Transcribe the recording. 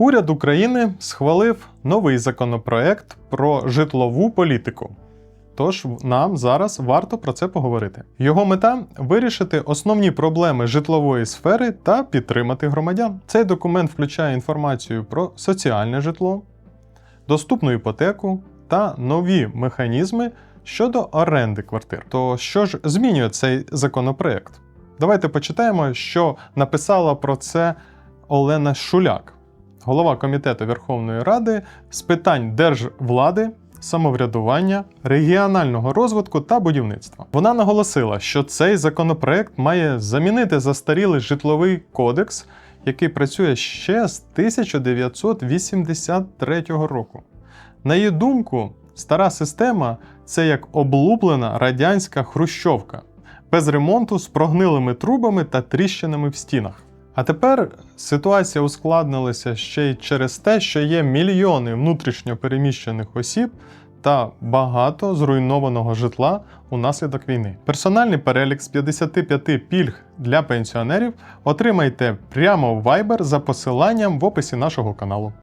Уряд України схвалив новий законопроект про житлову політику. Тож нам зараз варто про це поговорити. Його мета вирішити основні проблеми житлової сфери та підтримати громадян. Цей документ включає інформацію про соціальне житло, доступну іпотеку та нові механізми щодо оренди квартир. То що ж змінює цей законопроект? Давайте почитаємо, що написала про це Олена Шуляк, голова комітету Верховної Ради з питань держвлади, самоврядування, регіонального розвитку та будівництва. Вона наголосила, що цей законопроект має замінити застарілий житловий кодекс, який працює ще з 1983 року. На її думку, стара система це як облуплена радянська хрущовка, без ремонту з прогнилими трубами та тріщинами в стінах. А тепер ситуація ускладнилася ще й через те, що є мільйони внутрішньо переміщених осіб та багато зруйнованого житла унаслідок війни. Персональний перелік з 55 пільг для пенсіонерів отримайте прямо в Viber за посиланням в описі нашого каналу.